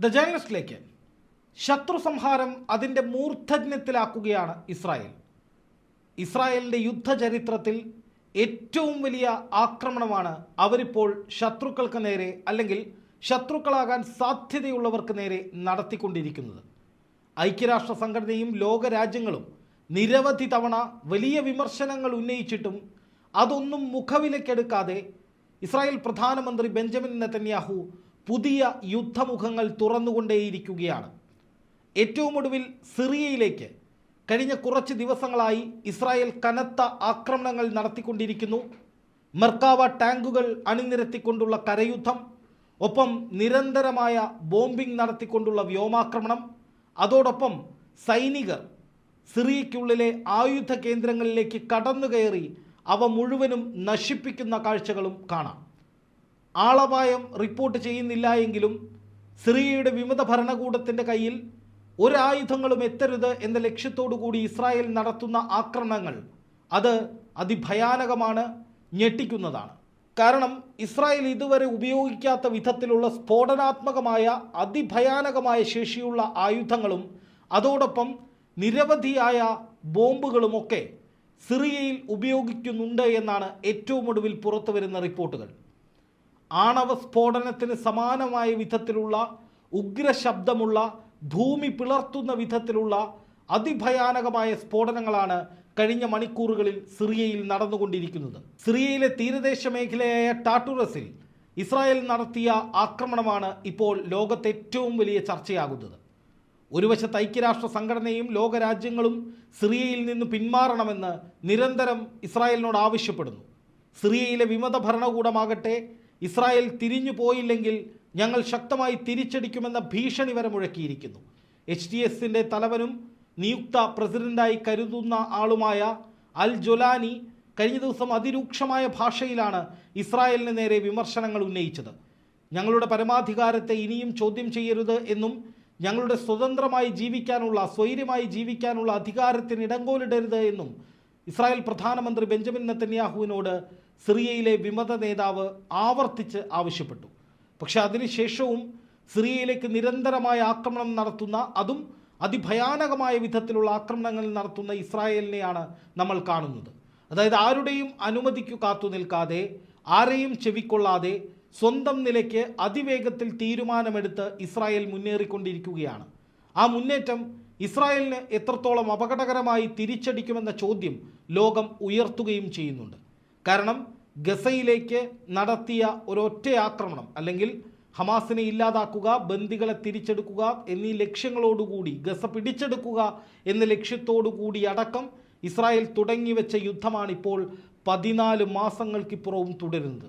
The ജേണലിസ്റ്റിലേക്ക്. ശത്രു സംഹാരം അതിന്റെ മൂർധന്യത്തിലാക്കുകയാണ് ഇസ്രായേൽ. ഇസ്രായേലിന്റെ യുദ്ധചരിത്രത്തിൽ ഏറ്റവും വലിയ ആക്രമണമാണ് അവരിപ്പോൾ ശത്രുക്കൾക്ക് നേരെ അല്ലെങ്കിൽ ശത്രുക്കളാകാൻ സാധ്യതയുള്ളവർക്ക് നേരെ നടത്തിക്കൊണ്ടിരിക്കുന്നത്. ഐക്യരാഷ്ട്ര സംഘടനയും ലോകരാജ്യങ്ങളും നിരവധി തവണ വലിയ വിമർശനങ്ങൾ ഉന്നയിച്ചിട്ടും അതൊന്നും മുഖവിലക്കെടുക്കാതെ ഇസ്രായേൽ പ്രധാനമന്ത്രി ബെഞ്ചമിൻ നെതന്യാഹു പുതിയ യുദ്ധമുഖങ്ങൾ തുറന്നുകൊണ്ടേയിരിക്കുകയാണ്. ഏറ്റവും ഒടുവിൽ സിറിയയിലേക്ക് കഴിഞ്ഞ കുറച്ച് ദിവസങ്ങളായി ഇസ്രായേൽ കനത്ത ആക്രമണങ്ങൾ നടത്തിക്കൊണ്ടിരിക്കുന്നു. മെർക്കാവ ടാങ്കുകൾ അണിനിരത്തിക്കൊണ്ടുള്ള കരയുദ്ധം ഒപ്പം നിരന്തരമായ ബോംബിംഗ് നടത്തിക്കൊണ്ടുള്ള വ്യോമാക്രമണം അതോടൊപ്പം സൈനികർ സിറിയയ്ക്കുള്ളിലെ ആയുധ കേന്ദ്രങ്ങളിലേക്ക് കടന്നുകയറി അവ മുഴുവനും നശിപ്പിക്കുന്ന കാഴ്ചകളും കാണാം. ആളപായം റിപ്പോർട്ട് ചെയ്യുന്നില്ല എങ്കിലും സിറിയയുടെ വിമത ഭരണകൂടത്തിന്റെ കയ്യിൽ ഒരായുധങ്ങളും എത്തരുത് എന്ന ലക്ഷ്യത്തോടു കൂടി ഇസ്രായേൽ നടത്തുന്ന ആക്രമണങ്ങൾ അത് അതിഭയാനകമാണ് ഞെട്ടിക്കുന്നതാണ്. കാരണം ഇസ്രായേൽ ഇതുവരെ ഉപയോഗിക്കാത്ത വിധത്തിലുള്ള സ്ഫോടനാത്മകമായ അതിഭയാനകമായ ശേഷിയുള്ള ആയുധങ്ങളും അതോടൊപ്പം നിരവധിയായ ബോംബുകളുമൊക്കെ സിറിയയിൽ ഉപയോഗിക്കുന്നുണ്ട് എന്നാണ് ഏറ്റവും ഒടുവിൽ പുറത്തു വരുന്ന റിപ്പോർട്ടുകൾ. ആണവ സ്ഫോടനത്തിന് സമാനമായ വിധത്തിലുള്ള ഉഗ്രശബ്ദമുള്ള ഭൂമി പിളർത്തുന്ന വിധത്തിലുള്ള അതിഭയാനകമായ സ്ഫോടനങ്ങളാണ് കഴിഞ്ഞ മണിക്കൂറുകളിൽ സിറിയയിൽ നടന്നുകൊണ്ടിരിക്കുന്നത്. സിറിയയിലെ തീരദേശ മേഖലയായ ടാട്ടുറസിൽ ഇസ്രായേൽ നടത്തിയ ആക്രമണമാണ് ഇപ്പോൾ ലോകത്തെ ഏറ്റവും വലിയ ചർച്ചയാകുന്നത്. ഒരു വശത്ത് ഐക്യരാഷ്ട്ര സംഘടനയും ലോകരാജ്യങ്ങളും സിറിയയിൽ നിന്ന് പിന്മാറണമെന്ന് നിരന്തരം ഇസ്രായേലിനോട് ആവശ്യപ്പെടുന്നു. സിറിയയിലെ വിമത ഭരണകൂടമാകട്ടെ ഇസ്രായേൽ തിരിഞ്ഞു പോയില്ലെങ്കിൽ ഞങ്ങൾ ശക്തമായി തിരിച്ചടിക്കുമെന്ന ഭീഷണി വരെ മുഴക്കിയിരിക്കുന്നു. എച്ച് ഡി എസിന്റെ തലവനും നിയുക്ത പ്രസിഡന്റായി കരുതുന്ന ആളുമായ അൽ ജൊലാനി കഴിഞ്ഞ ദിവസം അതിരൂക്ഷമായ ഭാഷയിലാണ് ഇസ്രായേലിന് നേരെ വിമർശനങ്ങൾ ഉന്നയിച്ചത്. ഞങ്ങളുടെ പരമാധികാരത്തെ ഇനിയും ചോദ്യം ചെയ്യരുത് എന്നും ഞങ്ങളുടെ സ്വതന്ത്രമായി ജീവിക്കാനുള്ള സ്വൈര്യമായി ജീവിക്കാനുള്ള അധികാരത്തിന് ഇടങ്കോലിടരുത് എന്നും ഇസ്രായേൽ പ്രധാനമന്ത്രി ബെഞ്ചമിൻ നെത്തന്യാഹുവിനോട് സിറിയയിലെ വിമത നേതാവ് ആവർത്തിച്ച് ആവശ്യപ്പെട്ടു. പക്ഷെ അതിനുശേഷവും സിറിയയിലേക്ക് നിരന്തരമായ ആക്രമണം നടത്തുന്ന അതും അതിഭയാനകമായ വിധത്തിലുള്ള ആക്രമണങ്ങൾ നടത്തുന്ന ഇസ്രായേലിനെയാണ് നമ്മൾ കാണുന്നത്. അതായത് ആരുടെയും അനുമതിക്കു കാത്തു നിൽക്കാതെ ആരെയും ചെവിക്കൊള്ളാതെ സ്വന്തം നിലയ്ക്ക് അതിവേഗത്തിൽ തീരുമാനമെടുത്ത് ഇസ്രായേൽ മുന്നേറിക്കൊണ്ടിരിക്കുകയാണ്. ആ മുന്നേറ്റം ഇസ്രായേലിന് എത്രത്തോളം അപകടകരമായി തിരിച്ചടിക്കുമെന്ന ചോദ്യം ലോകം ഉയർത്തുകയും ചെയ്യുന്നുണ്ട്. കാരണം ഗസയിലേക്ക് നടത്തിയ ഒരൊറ്റ ആക്രമണം അല്ലെങ്കിൽ ഹമാസിനെ ഇല്ലാതാക്കുക ബന്ദികളെ തിരിച്ചെടുക്കുക എന്നീ ലക്ഷ്യങ്ങളോടുകൂടി ഗസ പിടിച്ചെടുക്കുക എന്ന ലക്ഷ്യത്തോടു കൂടി അടക്കം ഇസ്രായേൽ തുടങ്ങിവെച്ച യുദ്ധമാണ് ഇപ്പോൾ പതിനാല് മാസങ്ങൾക്കിപ്പുറവും തുടരുന്നത്.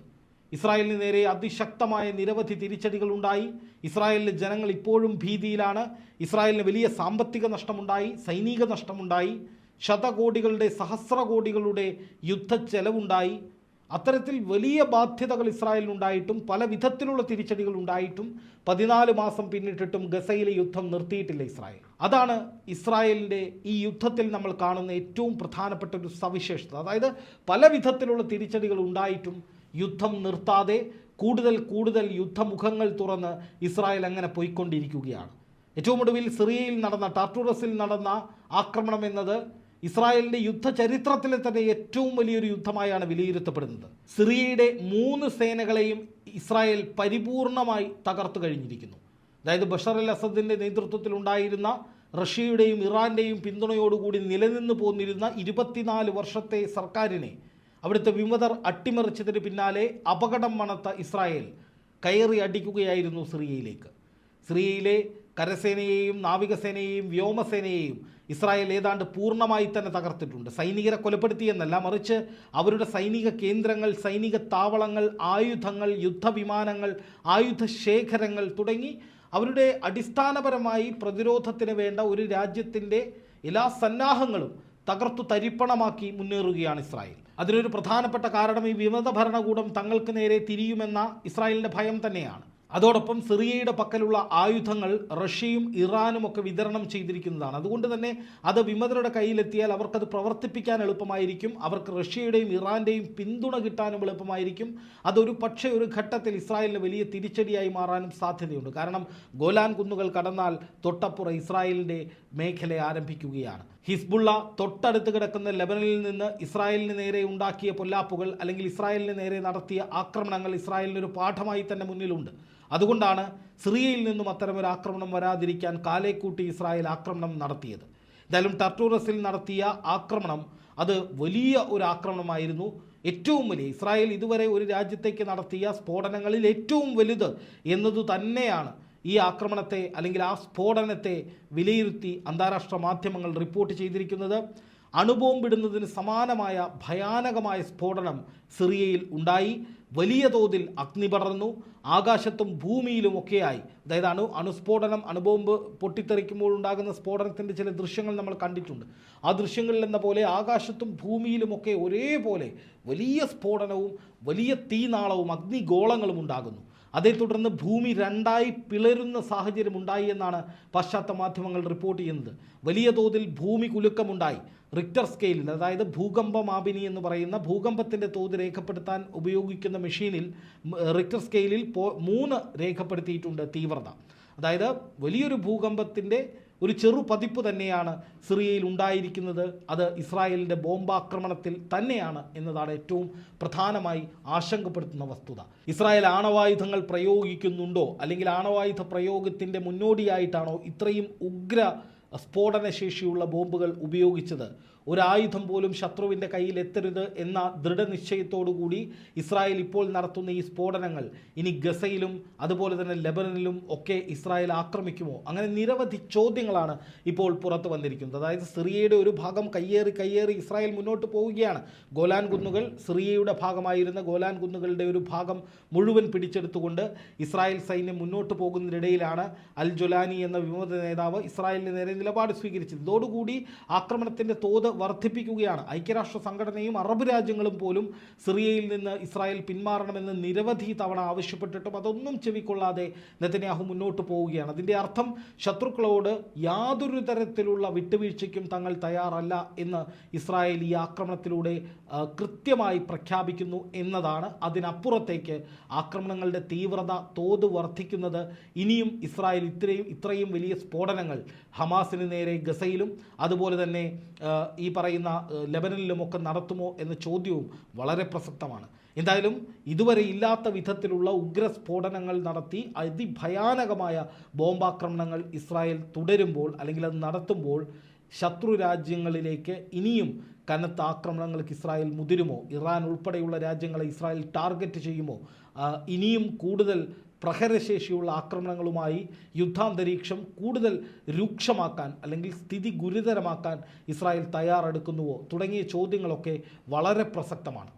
ഇസ്രായേലിന് നേരെ അതിശക്തമായ നിരവധി തിരിച്ചടികൾ ഉണ്ടായി ഇസ്രായേലിലെ ജനങ്ങൾ ഇപ്പോഴും ഭീതിയിലാണ്. ഇസ്രായേലിന് വലിയ സാമ്പത്തിക നഷ്ടമുണ്ടായി സൈനിക നഷ്ടമുണ്ടായി. ശതകോടികളുടെ സഹസ്രകോടികളുടെ യുദ്ധ ചെലവുണ്ടായി അത്തരത്തിൽ വലിയ ബാധ്യതകൾ ഇസ്രായേലിനുണ്ടായിട്ടും പല വിധത്തിലുള്ള തിരിച്ചടികൾ ഉണ്ടായിട്ടും പതിനാല് മാസം പിന്നിട്ടിട്ടും ഗസയിലെ യുദ്ധം നിർത്തിയിട്ടില്ല ഇസ്രായേൽ. അതാണ് ഇസ്രായേലിന്റെ ഈ യുദ്ധത്തിൽ നമ്മൾ കാണുന്ന ഏറ്റവും പ്രധാനപ്പെട്ട ഒരു സവിശേഷത. അതായത് പല വിധത്തിലുള്ള തിരിച്ചടികൾ ഉണ്ടായിട്ടും യുദ്ധം നിർത്താതെ കൂടുതൽ കൂടുതൽ യുദ്ധമുഖങ്ങൾ തുറന്ന് ഇസ്രായേൽ അങ്ങനെ പോയിക്കൊണ്ടിരിക്കുകയാണ്. ഏറ്റവും ഒടുവിൽ സിറിയയിൽ നടന്ന ടാർട്ടൂറസിൽ നടന്ന ആക്രമണം എന്നത് ഇസ്രായേലിന്റെ യുദ്ധചരിത്രത്തിലെ തന്നെ ഏറ്റവും വലിയൊരു യുദ്ധമായാണ് വിലയിരുത്തപ്പെടുന്നത്. സിറിയയുടെ മൂന്ന് സേനകളെയും ഇസ്രായേൽ പരിപൂർണമായി തകർത്തു കഴിഞ്ഞിരിക്കുന്നു. അതായത് ബഷർ അൽ അസദിന്റെ നേതൃത്വത്തിലുണ്ടായിരുന്ന റഷ്യയുടെയും ഇറാന്റെയും പിന്തുണയോടുകൂടി നിലനിന്ന് പോന്നിരുന്ന ഇരുപത്തിനാല് വർഷത്തെ സർക്കാരിനെ അവിടുത്തെ വിമതർ അട്ടിമറിച്ചതിന് പിന്നാലെ അപകടം മണത്ത ഇസ്രായേൽ കയറി അടിക്കുകയായിരുന്നു സിറിയയിലേക്ക്. സിറിയയിലെ കരസേനയെയും നാവികസേനയെയും വ്യോമസേനയെയും ഇസ്രായേൽ ഏതാണ്ട് പൂർണമായി തന്നെ തകർത്തിട്ടുണ്ട്. സൈനികരെ കൊലപ്പെടുത്തിയെന്നല്ല മറിച്ച് അവരുടെ സൈനിക കേന്ദ്രങ്ങൾ സൈനിക താവളങ്ങൾ ആയുധങ്ങൾ യുദ്ധവിമാനങ്ങൾ ആയുധ ശേഖരങ്ങൾ തുടങ്ങി അവരുടെ അടിസ്ഥാനപരമായി പ്രതിരോധത്തിന് വേണ്ട ഒരു രാജ്യത്തിന്റെ എല്ലാ സന്നാഹങ്ങളും തകർത്തു തരിപ്പണമാക്കി മുന്നേറുകയാണ് ഇസ്രായേൽ. അതിനൊരു പ്രധാനപ്പെട്ട കാരണം ഈ വിമത ഭരണകൂടം തങ്ങൾക്ക് നേരെ തിരിയുമെന്ന ഇസ്രായേലിന്റെ ഭയം തന്നെയാണ്. അതോടൊപ്പം സിറിയയുടെ പക്കലുള്ള ആയുധങ്ങൾ റഷ്യയും ഇറാനും ഒക്കെ വിതരണം ചെയ്തിരിക്കുന്നതാണ്. അതുകൊണ്ട് തന്നെ അത് വിമതരുടെ കയ്യിലെത്തിയാൽ അവർക്കത് പ്രവർത്തിപ്പിക്കാൻ എളുപ്പമായിരിക്കും. അവർക്ക് റഷ്യയുടെയും ഇറാന്റെയും പിന്തുണ കിട്ടാനും എളുപ്പമായിരിക്കും. അതൊരു പക്ഷേ ഒരു ഘട്ടത്തിൽ ഇസ്രായേലിന് വലിയ തിരിച്ചടിയായി മാറാനും സാധ്യതയുണ്ട്. കാരണം ഗോലാൻ കുന്നുകൾ കടന്നാൽ തൊട്ടപ്പുറം ഇസ്രായേലിന്റെ മേഖല ആരംഭിക്കുകയാണ്. ഹിസ്ബുള്ള തൊട്ടടുത്ത് കിടക്കുന്ന ലെബനനിൽ നിന്ന് ഇസ്രായേലിന് നേരെ ഉണ്ടാക്കിയ പൊല്ലാപ്പുകൾ അല്ലെങ്കിൽ ഇസ്രായേലിന് നേരെ നടത്തിയ ആക്രമണങ്ങൾ ഇസ്രായേലിനൊരു പാഠമായി തന്നെ മുന്നിലുണ്ട്. അതുകൊണ്ടാണ് സിറിയയിൽ നിന്നും അത്തരമൊരു ആക്രമണം വരാതിരിക്കാൻ കാലേക്കൂട്ടി ഇസ്രായേൽ ആക്രമണം നടത്തിയത്. എന്തായാലും ടർട്ടൂറസിൽ നടത്തിയ ആക്രമണം അത് വലിയ ഒരു ആക്രമണമായിരുന്നു. ഏറ്റവും വലിയ ഇസ്രായേൽ ഇതുവരെ ഒരു രാജ്യത്തേക്ക് നടത്തിയ സ്ഫോടനങ്ങളിൽ ഏറ്റവും വലുത് എന്നതു തന്നെയാണ് ഈ ആക്രമണത്തെ അല്ലെങ്കിൽ ആ സ്ഫോടനത്തെ വിലയിരുത്തി അന്താരാഷ്ട്ര മാധ്യമങ്ങൾ റിപ്പോർട്ട് ചെയ്തിരിക്കുന്നത്. അണുബോംബിടുന്നതിന് സമാനമായ ഭയാനകമായ സ്ഫോടനം സിറിയയിൽ ഉണ്ടായി. വലിയ തോതിൽ അഗ്നി പടർന്നു. ആകാശത്തും ഭൂമിയിലും ഒക്കെയായി. അതായത് അണു അണുസ്ഫോടനം അണുബോംബ് പൊട്ടിത്തെറിക്കുമ്പോൾ ഉണ്ടാകുന്ന സ്ഫോടനത്തിന്റെ ചില ദൃശ്യങ്ങൾ നമ്മൾ കണ്ടിട്ടുണ്ട്. ആ ദൃശ്യങ്ങളിൽ എന്ന പോലെ ആകാശത്തും ഭൂമിയിലുമൊക്കെ ഒരേപോലെ വലിയ സ്ഫോടനവും വലിയ തീനാളവും അഗ്നിഗോളങ്ങളും ഉണ്ടാകുന്നു. അതേ തുടർന്ന് ഭൂമി രണ്ടായി പിളരുന്ന സാഹചര്യം ഉണ്ടായി എന്നാണ് പാശ്ചാത്യ മാധ്യമങ്ങൾ റിപ്പോർട്ട് ചെയ്യുന്നത്. വലിയ തോതിൽ ഭൂമി കുലുക്കമുണ്ടായി. റിക്ടർ സ്കെയിലിൽ അതായത് ഭൂകമ്പ മാപിനി എന്ന് പറയുന്ന ഭൂകമ്പത്തിന്റെ തോത് രേഖപ്പെടുത്താൻ ഉപയോഗിക്കുന്ന മെഷീനിൽ റിക്ടർ സ്കെയിലിൽ മൂന്ന് രേഖപ്പെടുത്തിയിട്ടുണ്ട് തീവ്രത. അതായത് വലിയൊരു ഭൂകമ്പത്തിന്റെ ഒരു ചെറു പതിപ്പ് തന്നെയാണ് സിറിയയിൽ ഉണ്ടായിരിക്കുന്നത്. അത് ഇസ്രായേലിന്റെ ബോംബാക്രമണത്തിൽ തന്നെയാണ് എന്നതാണ് ഏറ്റവും പ്രധാനമായി ആശങ്കപ്പെടുത്തുന്ന വസ്തുത. ഇസ്രായേൽ ആണവായുധങ്ങൾ പ്രയോഗിക്കുന്നുണ്ടോ? അല്ലെങ്കിൽ ആണവായുധ പ്രയോഗത്തിന്റെ മുന്നോടിയായിട്ടാണോ ഇത്രയും ഉഗ്ര സ്ഫോടനശേഷിയുള്ള ബോംബുകൾ ഉപയോഗിച്ചത്? ഒരായുധം പോലും ശത്രുവിന്റെ കയ്യിൽ എത്തരുത് എന്ന ദൃഢനിശ്ചയത്തോടുകൂടി ഇസ്രായേൽ ഇപ്പോൾ നടത്തുന്ന ഈ സ്ഫോടനങ്ങൾ ഇനി ഗസയിലും അതുപോലെ തന്നെ ലെബനനിലും ഒക്കെ ഇസ്രായേൽ ആക്രമിക്കുമോ? അങ്ങനെ നിരവധി ചോദ്യങ്ങളാണ് ഇപ്പോൾ പുറത്തു വന്നിരിക്കുന്നത്. അതായത് സിറിയയുടെ ഒരു ഭാഗം കയ്യേറി കയ്യേറി ഇസ്രായേൽ മുന്നോട്ട് പോവുകയാണ്. ഗോലാൻ കുന്നുകൾ സിറിയയുടെ ഭാഗമായിരുന്ന ഗോലാൻ കുന്നുകളുടെ ഒരു ഭാഗം മുഴുവൻ പിടിച്ചെടുത്തുകൊണ്ട് ഇസ്രായേൽ സൈന്യം മുന്നോട്ട് പോകുന്നതിനിടയിലാണ് അൽ ജൊലാനി എന്ന വിമത നേതാവ് ഇസ്രായേലിന് നേരെ നിലപാട് സ്വീകരിച്ചത്. ഇതോടുകൂടി ആക്രമണത്തിന്റെ തോത് വർദ്ധിപ്പിക്കുകയാണ്. ഐക്യരാഷ്ട്ര സംഘടനയും അറബ് രാജ്യങ്ങളും പോലും സിറിയയിൽ നിന്ന് ഇസ്രായേൽ പിന്മാറണമെന്ന് നിരവധി തവണ ആവശ്യപ്പെട്ടിട്ടും അതൊന്നും ചെവിക്കൊള്ളാതെ നെതന്യാഹു മുന്നോട്ട് പോവുകയാണ്. അതിന്റെ അർത്ഥം ശത്രുക്കളോട് യാതൊരു തരത്തിലുള്ള വിട്ടുവീഴ്ചയ്ക്കും തങ്ങൾ തയ്യാറല്ല എന്ന് ഇസ്രായേൽ ഈ ആക്രമണത്തിലൂടെ കൃത്യമായി പ്രഖ്യാപിക്കുന്നു എന്നതാണ് അതിനപ്പുറത്തേക്ക് ആക്രമണങ്ങളുടെ തീവ്രത തോത് വർദ്ധിക്കുന്നത്. ഇനിയും ഇസ്രായേൽ ഇത്രയും ഇത്രയും വലിയ സ്ഫോടനങ്ങൾ ഹമാസിന് നേരെ ഗസയിലും അതുപോലെ തന്നെ ഈ പറയുന്ന ലെബനനിലും ലെബനനിലുമൊക്കെ നടത്തുമോ എന്ന ചോദ്യവും വളരെ പ്രസക്തമാണ്. എന്തായാലും ഇതുവരെ ഇല്ലാത്ത വിധത്തിലുള്ള ഉഗ്ര സ്ഫോടനങ്ങൾ നടത്തി അതിഭയാനകമായ ബോംബാക്രമണങ്ങൾ ഇസ്രായേൽ തുടരുമ്പോൾ അല്ലെങ്കിൽ അത് നടത്തുമ്പോൾ ശത്രു രാജ്യങ്ങളിലേക്ക് ഇനിയും കനത്ത ആക്രമണങ്ങൾക്ക് ഇസ്രായേൽ മുതിരുമോ? ഇറാൻ ഉൾപ്പെടെയുള്ള രാജ്യങ്ങളെ ഇസ്രായേൽ ടാർഗറ്റ് ചെയ്യുമോ? ഇനിയും കൂടുതൽ പ്രഹരശേഷിയുള്ള ആക്രമണങ്ങളുമായി യുദ്ധാന്തരീക്ഷം കൂടുതൽ രൂക്ഷമാക്കാൻ അല്ലെങ്കിൽ സ്ഥിതി ഗുരുതരമാക്കാൻ ഇസ്രായേൽ തയ്യാറെടുക്കുന്നുവോ തുടങ്ങിയ ചോദ്യങ്ങളൊക്കെ വളരെ പ്രസക്തമാണ്.